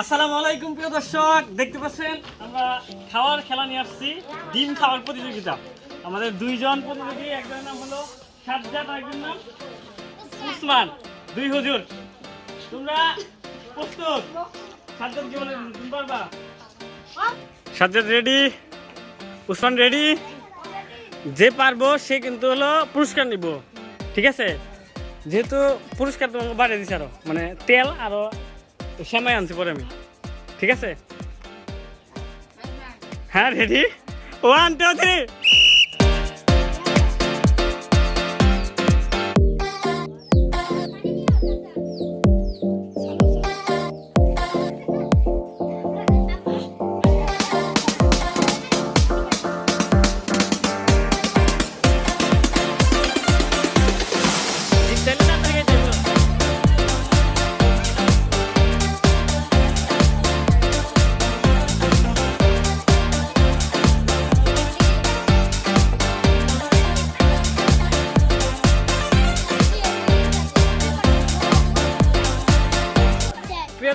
আসসালামু আলাইকুম, প্রিয় দর্শক। দেখতে পাচ্ছেন, আমরা খাওয়ার খেলা নিয়ে আসছি। ডিম খাওয়ার প্রতিযোগিতা। আমাদের দুইজন প্রতিযোগী, একজনের নাম হলো সাজ্জাদ আর একজনের নাম উসমান। দুই হুজুর। তোমরা প্রস্তুত? সাজ্জাদ কি বলে তুমি পারবা? সাজ্জাদ রেডি উসমান রেডি যে পারব, সে কিন্তু হলো পুরস্কার নিব। ঠিক আছে? যেহেতু পুরস্কার তোমাকে বাড়িয়ে দিছে আরও। মানে তেল আরও সেমাই আনছি পরে আমি। ঠিক আছে? হ্যাঁ রেডি? ওয়ান টু থ্রি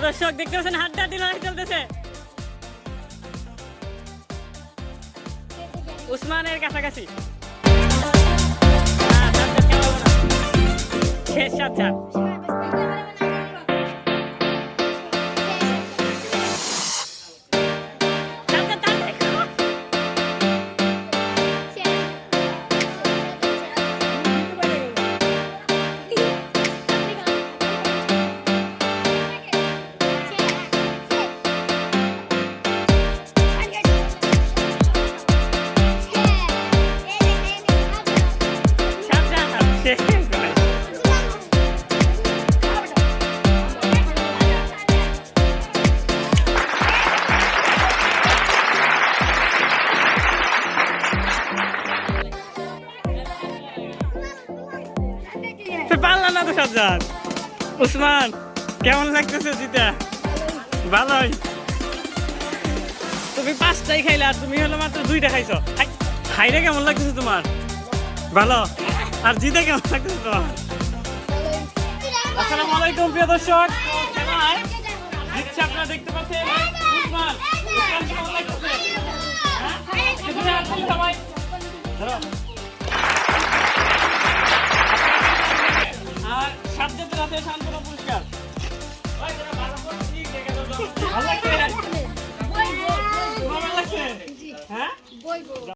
দর্শক দেখতে পাচ্ছেন হাড্ডা দিল চলতেছে। উসমানের কাছাকাছি। শেষ সাজ্জাদ সাজ্জাদ শেষ তুই পারলা না তো সাজ্জাদ। উসমান কেমন লাগতেছে জিতা? ভালোই। তুমি পাঁচটাই খাইলে আর তুমি হলো মাত্র দুইটা খাইছো। খাইলে কেমন লাগতেছে তোমার? ভালো? আর জিতে কেমন লাগতেছে তোমার আসসালামু আলাইকুম প্রিয় দর্শক। আপনারা দেখতে পাচ্ছেন? হ্যাঁ?